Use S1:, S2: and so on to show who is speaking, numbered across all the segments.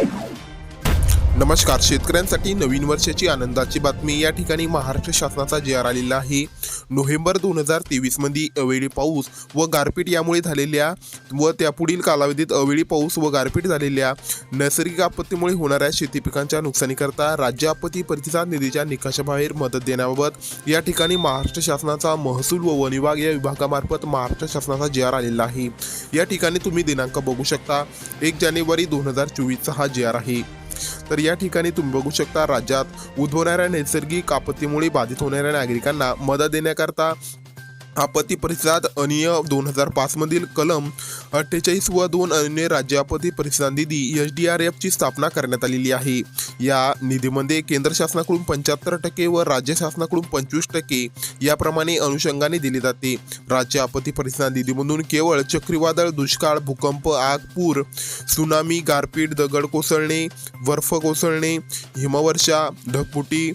S1: Música नमस्कार. शेतकऱ्यांसाठी नवीन वर्षाची आनंदाची बातमी. या ठिकाणी महाराष्ट्र शासनाचा जे आर आलेला आहे. नोव्हेंबर दोन हजार तेवीसमध्ये अवेळी पाऊस व गारपीट यामुळे झालेल्या व त्यापुढील कालावधीत अवेळी पाऊस व गारपीट झालेल्या नैसर्गिक आपत्तीमुळे होणाऱ्या शेती पिकांच्या नुकसानीकरता राज्य आपत्ती प्रतिसाद निधीच्या निकषाबाहेर मदत देण्याबाबत या ठिकाणी महाराष्ट्र शासनाचा महसूल व वन विभाग या विभागामार्फत महाराष्ट्र शासनाचा जे आर आलेला आहे. या ठिकाणी तुम्ही दिनांक बघू शकता. एक जानेवारी दोन हजार चोवीसचा हा जे आर आहे. तर या ठिकाणी तुम्ही बघू शकता राज्यात उद्भवणाऱ्या नैसर्गिक आपत्तीमुळे बाधित होणाऱ्या नागरिकांना मदत देण्याकरता आपत्ती परिषद अनिय दोन हजार पाचमधील कलम अठ्ठेचाळीस व दोन अन्य राज्य आपत्ती प्रतिसाद निधी एच डी आर एफची स्थापना करण्यात आलेली आहे. या निधीमध्ये केंद्र शासनाकडून पंच्याहत्तर टक्के व राज्य शासनाकडून पंचवीस टक्के याप्रमाणे अनुषंगाने दिली जाते. राज्य आपत्ती प्रतिसाद निधीमधून केवळ चक्रीवादळ दुष्काळ भूकंप आग पूर सुनामी गारपीट दगड कोसळणे बर्फ कोसळणे हिमवर्षा ढगफुटी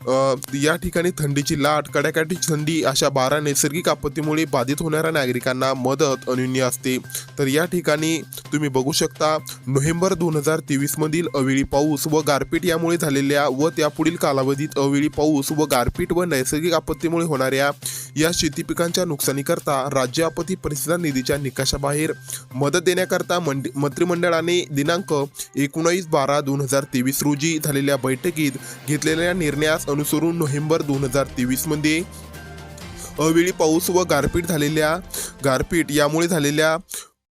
S1: या ठिकाणी थंडीची लाट कड्याकाठी थंडी अशा बारा नैसर्गिक आपत्तीमुळे बाधित होणाऱ्या नागरिकांना मदत अनन्य असते. तर या ठिकाणी तुम्ही बघू शकता नोव्हेंबर दोन हजार तेवीसमधील अवेळी पाऊस व गारपीट यामुळे झालेल्या व त्यापुढील कालावधीत अवेळी पाऊस व गारपीट व नैसर्गिक आपत्तीमुळे होणाऱ्या या शेती पिकांच्या नुकसानीकरता राज्य आपत्ती परिस्थिती निधीच्या निकषाबाहेर मदत देण्याकरता मंडी मंत्रिमंडळाने दिनांक एकोणावीस बारा दोन हजार तेवीस रोजी झालेल्या बैठकीत घेतलेल्या निर्णयास अनुसरून नोव्हेंबर दोन हजार तेवीसमध्ये अवेळी पाऊस व गारपीट झालेल्या गारपीट यामुळे झालेल्या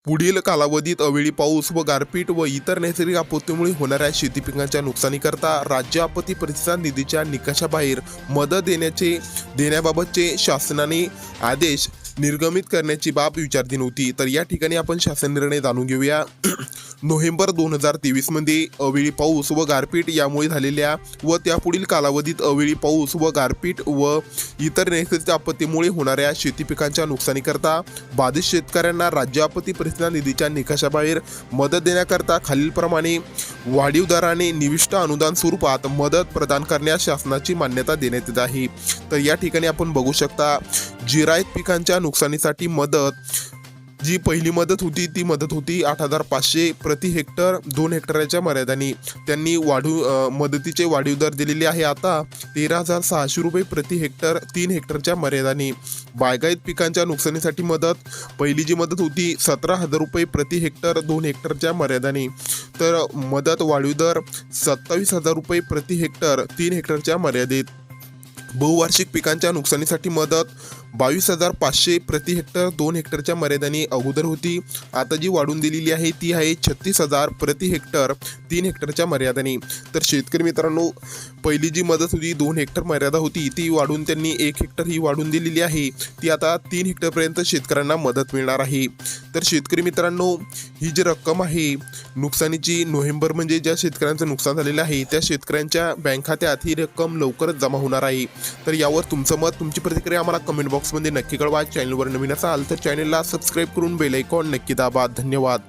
S1: पुढील कालावधीत अवेळी पाऊस व गारपीट व इतर नैसर्गिक आपत्तीमुळे होणाऱ्या शेती पिकांच्या नुकसानीकरता राज्य आपत्ती प्रतिसाद निधीच्या निकषाबाहेर मदत देण्याचे देण्याबाबतचे शासनाने आदेश निर्गमित करण्याची बाब विचारली नव्हती. तर या ठिकाणी आपण शासन निर्णय जाणून घेऊया. नोव्हेंबर दोन हजार तेवीसमध्ये अवेळी पाऊस व गारपीट यामुळे झालेल्या व त्यापुढील कालावधीत अवेळी पाऊस व गारपीट व इतर नैसर्गिक आपत्तीमुळे होणाऱ्या शेती पिकांच्या नुकसानीकरता बाधित शेतकऱ्यांना राज्य आपत्ती प्रतिसाद निधीच्या निकषाबाहेर मदत देण्याकरता खालीलप्रमाणे वाढीव दराने निविष्ट अनुदान स्वरूपात मदत प्रदान करण्यास शासनाची मान्यता देण्यात येत आहे. तर या ठिकाणी आपण बघू शकता जिरायत पिकांच्या नुकसानीसाठी मदत. जी पहिली मदत होती ती मदत होती आठ हजार पाचशे प्रति हेक्टर दोन हेक्टरच्या मर्यादाने. त्यांनी वाढू मदतीचे वाढीव दर दिलेले आहे आता तेरा हजार सहाशे रुपये प्रति हेक्टर तीन हेक्टरच्या मर्यादाने. बागायत पिकांच्या नुकसानीसाठी मदत. पहिली जी मदत होती सतरा हजार रुपये प्रति हेक्टर दोन हेक्टरच्या मर्यादाने. तर मदत वाढीव दर सत्तावीस हजार रुपये प्रति हेक्टर तीन हेक्टरच्या मर्यादेत. बहुवार्षिक पिकांच्या नुकसानीसाठी मदत. बावीस हजार पाचशे प्रति हेक्टर दोन हेक्टरच्या मर्यादाने अगोदर होती. आता जी वाढून दिलेली आहे ती आहे छत्तीस हजार प्रति हेक्टर तीन हेक्टरच्या मर्यादेने. तर शेतकरी मित्रांनो पहिली जी मदत होती दोन हेक्टर मर्यादा होती ती वाढून त्यांनी एक हेक्टर ही वाढून दिलेली आहे. ती आता तीन हेक्टरपर्यंत शेतकऱ्यांना मदत मिळणार आहे. तर शेतकरी मित्रांनो ही जी रक्कम आहे नुकसानीची नोव्हेंबर म्हणजे ज्या शेतकऱ्यांचं नुकसान झालेलं आहे त्या शेतकऱ्यांच्या बँक खात्यात ही रक्कम लवकरच जमा होणार आहे. तर यावर तुमचं मत तुमची प्रतिक्रिया आम्हाला कमेंट बॉक्समध्ये नक्की कळवा. चॅनलवर नवीन असाल तर चॅनलला सबस्क्राईब करून बेल आयकॉन नक्की दाबा. धन्यवाद.